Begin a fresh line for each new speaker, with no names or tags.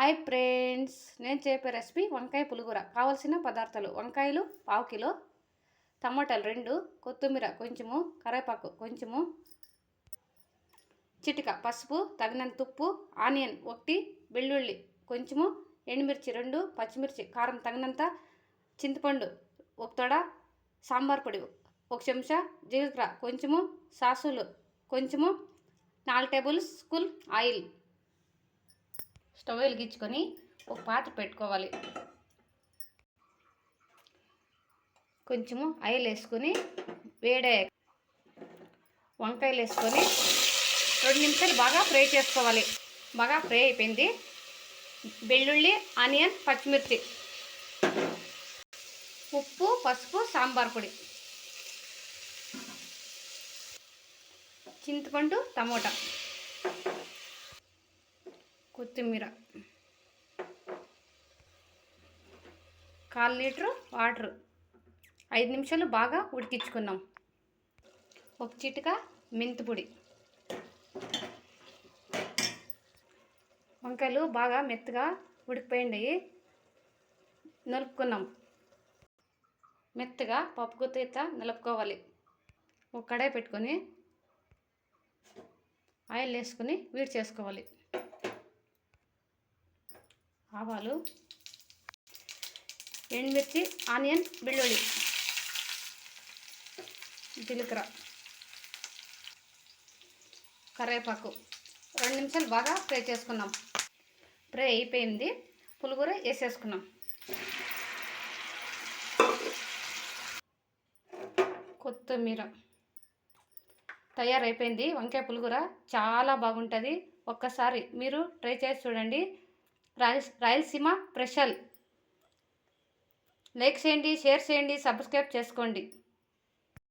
Hi friends నేను చెప్పే recipe వంకాయ పులిగూర కావలసిన పదార్థాలు వంకాయలు పావు కిలో టమాటాలు రెండు కొత్తిమీర కొంచెము కరివేపాకు కొంచెము చిటిక పసుపు తగినంత ఉప్పు ఆనియన్ ఒకటి వెల్లుల్లి కొంచెము ఎండుమిర్చి రెండు పచ్చిమిర్చి కారం తగినంత చింతపండు ఒక తొడ సాంబార్ పొడి ఒక చెంచా జీలకర్ర కొంచెము సాసులు కొంచెము నాలుగు టేబుల్ స్పూన్ ఆయిల్ స్టవ్ వెలిగించుకొని ఒక పాత్ర పెట్టుకోవాలి. కొంచెము ఆయిల్ వేసుకొని వేడే వంకాయలు వేసుకొని రెండు నిమిషాలు బాగా ఫ్రై చేసుకోవాలి. బాగా ఫ్రై అయిపోయింది. వెల్లుల్లి ఆనియన్ పచ్చిమిర్చి ఉప్పు పసుపు సాంబార్ పొడి చింతపండు టమోటా. కొత్తిమీర. కాల్ లీటరు వాటర్. ఐదు నిమిషాలు బాగా ఉడికించుకున్నాం ఒక చిటిక మెంతిపొడి వంకాయలు బాగా మెత్తగా ఉడికిపోయింది నలుపుకున్నాం మెత్తగా పప్పు గుత్త నలుపుకోవాలి. ఒక కడాయి పెట్టుకొని ఆయిల్ వేసుకొని వీడి చేసుకోవాలి. ఆవాలు ఎండుమిర్చి ఆనియన్ వెల్లుల్లి జీలకర్ర కరివేపాకు. రెండు నిమిషాలు బాగా ఫ్రై చేసుకున్నాం. ఫ్రై అయిపోయింది. పులిగూర వేసేసుకున్నాం. కొత్తిమీర తయారైపోయింది. వంకాయ పులిగూర చాలా బాగుంటుంది. ఒక్కసారి మీరు ట్రై చేసి చూడండి. రాయలసీమ స్పెషల్ లైక్ చేయండి షేర్ చేయండి సబ్స్క్రైబ్ చేసుకోండి.